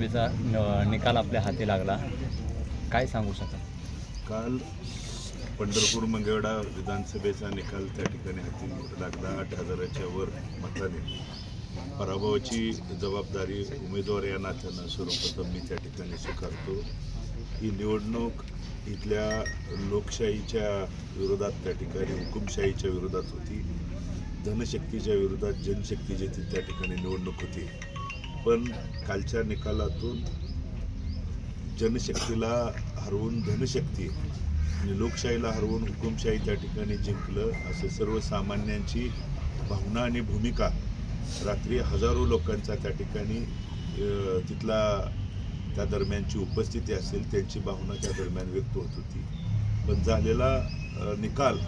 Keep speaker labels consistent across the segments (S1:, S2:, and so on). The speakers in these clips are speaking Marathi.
S1: विधानसभेचा न- निकाल आपल्या हाती लागला. काय सांगू शकाल
S2: काल पंढरपूर मंगळवेढा विधानसभेचा निकाल त्या ठिकाणी हाती लागला. आठ हजाराच्या वर मताने पराभवाची जबाबदारी उमेदवार या नात्यानं सर्वप्रथम मी त्या ठिकाणी स्वीकारतो. ही निवडणूक इथल्या लोकशाहीच्या विरोधात त्या ठिकाणी हुकुमशाहीच्या विरोधात होती. धनशक्तीच्या विरोधात जनशक्तीची ती त्या ठिकाणी निवडणूक होती. पण कालच्या निकालातून जनशक्तीला हरवून धनशक्ती आणि लोकशाहीला हरवून हुकुमशाही त्या ठिकाणी जिंकलं असं सर्वसामान्यांची भावना आणि भूमिका रात्री हजारो लोकांचा त्या ठिकाणी तिथला त्या दरम्यानची उपस्थिती असेल त्यांची भावना त्या दरम्यान व्यक्त होत होती. पण झालेला निकाल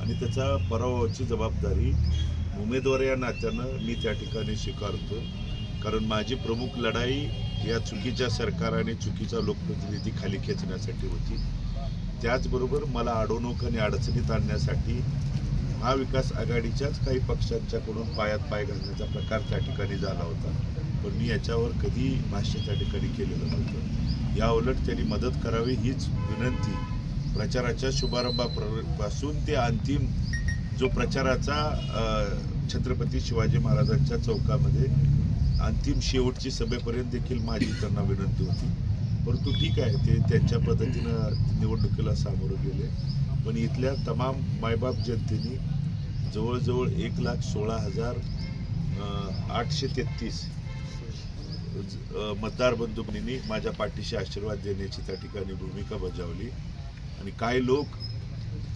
S2: आणि त्याचा पराभवाची जबाबदारी उमेदवार या नात्यानं मी त्या ठिकाणी स्वीकारतो. कारण माझी प्रमुख लढाई या चुकीच्या सरकार आणि चुकीचा लोकप्रतिनिधी खाली खेचण्यासाठी होती. त्याचबरोबर मला अडवणूक आणि अडचणीत आणण्यासाठी महाविकास आघाडीच्याच काही पक्षांच्याकडून पायात पाय घालण्याचा प्रकार त्या ठिकाणी झाला होता. पण मी याच्यावर कधी भाष्य त्या ठिकाणी केलेलं नव्हतं. या उलट त्यांनी मदत करावी हीच विनंती प्रचाराच्या शुभारंभापासून ते अंतिम जो प्रचाराचा छत्रपती शिवाजी महाराजांच्या चौकामध्ये अंतिम शेवटची सभेपर्यंत देखील माझी त्यांना विनंती होती. परंतु ठीक आहे ते त्यांच्या पद्धतीनं निवडणुकीला सामोरं गेले. पण इथल्या तमाम मायबाप जनतेने जवळजवळ एक लाख सोळा हजार आठशे तेहतीस मतदार बंधूंनी माझ्या पाठीशी आशीर्वाद देण्याची त्या ठिकाणी भूमिका बजावली. आणि काही लोक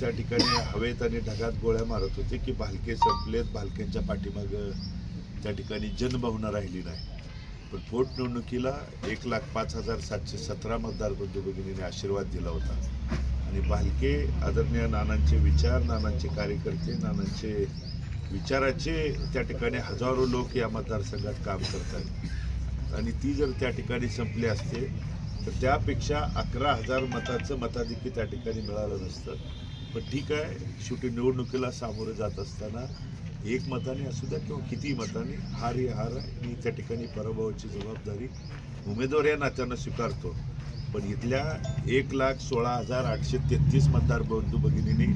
S2: त्या ठिकाणी हवेत आणि ढगात गोळ्या मारत होते की भालके संपलेत भालक्यांच्या पाठीमागं त्या ठिकाणी जनभावना राहिली नाही. पण पोटनिवडणुकीला एक लाख पाच हजार सातशे सतरा मतदार बंधू भगिनीने आशीर्वाद दिला होता. आणि भालके आदरणीय नानांचे विचार नानांचे कार्यकर्ते नानांचे विचाराचे त्या ठिकाणी हजारो लोक या मतदारसंघात काम करतात आणि ती जर त्या ठिकाणी संपली असते तर त्यापेक्षा अकरा हजार मताचं मताधिक्य त्या ठिकाणी मिळालं नसतं. पण ठीक आहे शेवटी निवडणुकीला सामोरं जात असताना एक मताने असू द्या किंवा किती मताने हार ही हार आहे. मी त्या ठिकाणी पराभवाची जबाबदारी उमेदवार या नात्यानं स्वीकारतो. पण इथल्या एक लाख सोळा हजार आठशे तेहतीस मतदार बंधू भगिनींनी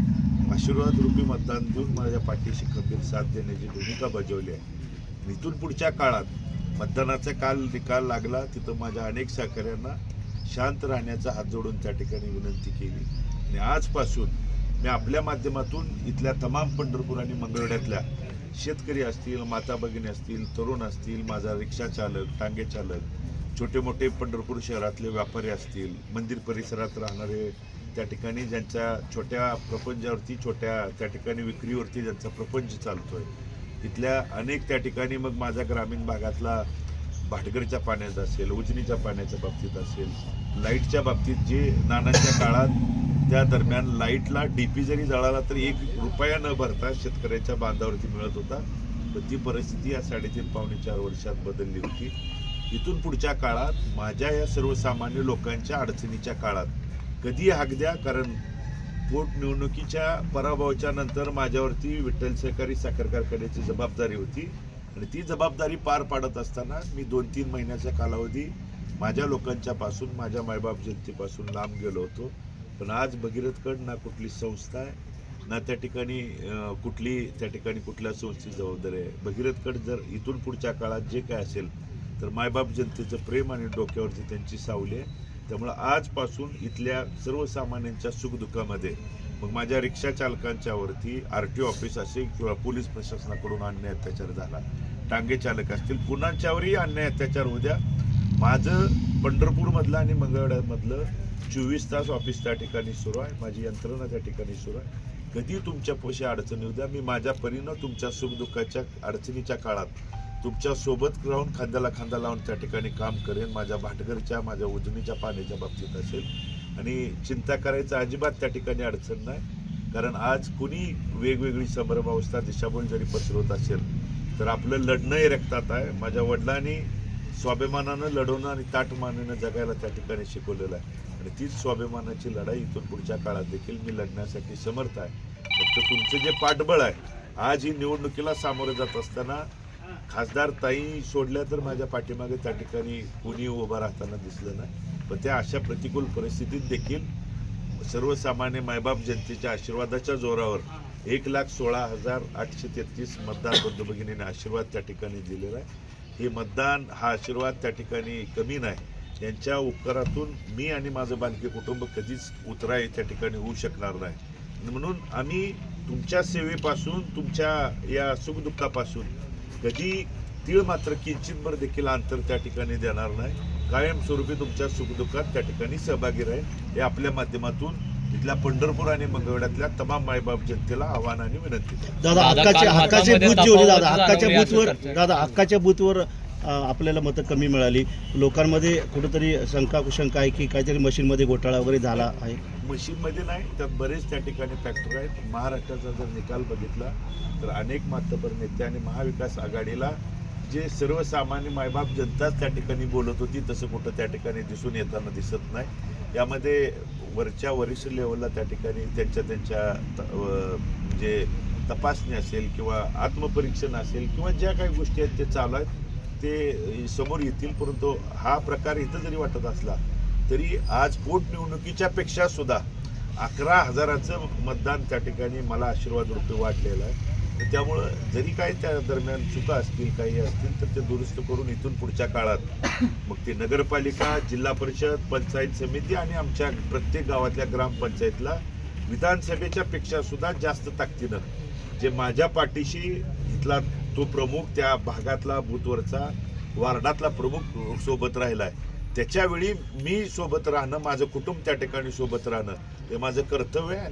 S2: आशीर्वाद रूपी मतदान देऊन माझ्या पाठीशी खंबीर साथ देण्याची भूमिका बजावली आहे. इथून पुढच्या काळात मतदानाचा काल निकाल लागला तिथं माझ्या अनेक सहकाऱ्यांना शांत राहण्याचा हात जोडून त्या ठिकाणी विनंती केली. आणि आजपासून मी आपल्या माध्यमातून इथल्या तमाम पंढरपूर आणि मंगळवेढ्यातल्या शेतकरी असतील माता भगिनी असतील तरुण असतील माझा रिक्षा चालक टांगे चालक छोटे मोठे पंढरपूर शहरातले व्यापारी असतील मंदिर परिसरात राहणारे त्या ठिकाणी ज्यांच्या छोट्या प्रपंचावरती छोट्या त्या ठिकाणी विक्रीवरती ज्यांचा प्रपंच चालतोय तिथल्या अनेक त्या ठिकाणी मग माझ्या ग्रामीण भागातला भाटगरच्या पाण्याचा असेल उजनीच्या पाण्याच्या बाबतीत असेल लाईटच्या बाबतीत जे नानांच्या काळात त्या दरम्यान लाईटला डीपी जरी जळाला तरी एक रुपया न भरता शेतकऱ्याच्या बांधावरती मिळत होता. पण ती परिस्थिती या साडेतीन पावणे चार वर्षात बदलली होती. इथून पुढच्या काळात माझ्या या सर्वसामान्य लोकांच्या अडचणीच्या काळात कधी हाक द्या कारण पोटनिवडणुकीच्या पराभवाच्या नंतर माझ्यावरती विठ्ठल सहकारी साखर कारखान्याची जबाबदारी होती. आणि ती जबाबदारी पार पाडत असताना मी दोन तीन महिन्याचा कालावधी माझ्या लोकांच्यापासून माझ्या मायबाप जनतेपासून लांब गेलो होतो. पण आज भगीरथकड ना कुठली संस्था आहे ना त्या ठिकाणी कुठली त्या ठिकाणी कुठल्या संस्थेची जबाबदारी आहे. भगीरथकड जर इथून पुढच्या काळात जे काय असेल तर मायबाप जनतेचं प्रेम आणि डोक्यावरती त्यांची सावली आहे. त्यामुळं आजपासून इथल्या सर्वसामान्यांच्या सुखदुःखामध्ये मग माझ्या रिक्षा चालकांच्यावरती आर टी ऑफिस असेल किंवा पोलीस प्रशासनाकडून अन्याय अत्याचार झाला टांगे चालक असतील पुन्हाच्यावरही अन्याय अत्याचार उद्या माझं पंढरपूरमधलं आणि मंगळवेढ्यामधलं चोवीस तास ऑफिस त्या ठिकाणी सुरू आहे. माझी यंत्रणा त्या ठिकाणी सुरू आहे. कधी तुमच्या पोशी अडचणी होत्या द्या. मी माझ्या परीनं तुमच्या सुखदुःखाच्या अडचणीच्या काळात तुमच्यासोबत राहून खांद्याला खांदा लावून त्या ठिकाणी काम करेन. माझ्या भाटघरच्या माझ्या उजनीच्या पाण्याच्या बाबतीत असेल. आणि चिंता करायचं अजिबात त्या ठिकाणी अडचण नाही. कारण आज कुणी वेगवेगळी संभ्रमावस्था दिशाभूल जरी पसरवत असेल तर आपलं लढणंही रक्तात आहे. माझ्या वडिलांनी स्वाभिमानानं लढवणं आणि ताटमानानं जगायला त्या ठिकाणी शिकवलेलं आहे. आणि तीच स्वाभिमानाची लढाई इथून पुढच्या काळात देखील मी लढण्यासाठी समर्थ आहे. फक्त तुमचं जे पाठबळ आहे आज ही निवडणुकीला सामोरं जात असताना खासदार ताई सोडल्या तर माझ्या पाठीमागे त्या ठिकाणी कोणी उभा राहताना दिसलं नाही. पण त्या अशा प्रतिकूल परिस्थितीत देखील सर्वसामान्य मायबाप जनतेच्या आशीर्वादाच्या जोरावर एक लाख सोळा हजार आठशे तेहतीस मतदार बंधू भगिनीने आशीर्वाद त्या ठिकाणी दिलेला आहे. हे मतदान हा आशीर्वाद त्या ठिकाणी कमी नाही. यांच्या उपकारातून मी आणि माझं बांधके कुटुंब कधीच उतराय त्या ठिकाणी होऊ शकणार नाही. म्हणून आम्ही तुमच्या सेवेपासून तुमच्या या सुखदुःखापासून कधी तीळ मात्र किंचितभर देखील अंतर त्या ठिकाणी देणार नाही. कायमस्वरूपी तुमच्या सुखदुःखात त्या ठिकाणी सहभागी राहील. हे आपल्या माध्यमातून इथल्या पंढरपूर आणि मंगळवेढ्यातल्या तमाम मायबाप जनतेला आव्हान आणि विनंती.
S3: दादा
S1: दादा,
S3: हक्काचे
S1: काल
S3: हक्काचे
S1: मतामध्ये
S3: बूथ जे होते दादा हक्काच्या बूथवर. दादा हक्काच्या बूथवर आपल्याला मतं कमी मिळाली लोकांमध्ये कुठेतरी शंका कुशंका आहे की काहीतरी मशीनमध्ये घोटाळा वगैरे झाला आहे
S2: मशीनमध्ये नाही त्यात बरेच त्या ठिकाणी फॅक्टर आहेत महाराष्ट्राचा जर निकाल बघितला तर अनेक मातबर नेते आणि महाविकास आघाडीला जे सर्वसामान्य मायबाप जनताच त्या ठिकाणी बोलत होती तसं कुठं त्या ठिकाणी दिसून येताना दिसत नाही यामध्ये वरच्या वरिष्ठ लेवलला त्या ठिकाणी त्यांच्या त्यांच्या त- जे तपासणी असेल किंवा आत्मपरीक्षण असेल किंवा ज्या काही गोष्टी आहेत ते चालू आहेत ते समोर येतील परंतु हा प्रकार इथं जरी वाटत असला तरी आज पोटनिवडणुकीच्या पेक्षा सुद्धा अकरा हजाराचं मतदान त्या ठिकाणी मला आशीर्वाद रूपे वाटलेलं आहे. त्यामुळं जरी काय त्या दरम्यान चुका असतील काही असतील तर ते दुरुस्त करून इथून पुढच्या काळात. मग ते नगरपालिका जिल्हा परिषद पंचायत समिती आणि आमच्या प्रत्येक गावातल्या ग्रामपंचायतला विधानसभेच्या पेक्षा सुद्धा जास्त ताकदीनं. जे माझ्या पाठीशी इथला तो प्रमुख त्या भागातला बूथवरचा वार्डातला प्रमुख सोबत राहिलाय. आहे त्याच्यावेळी मी सोबत राहणं माझं कुटुंब त्या ठिकाणी सोबत राहणं हे माझं कर्तव्य आहे.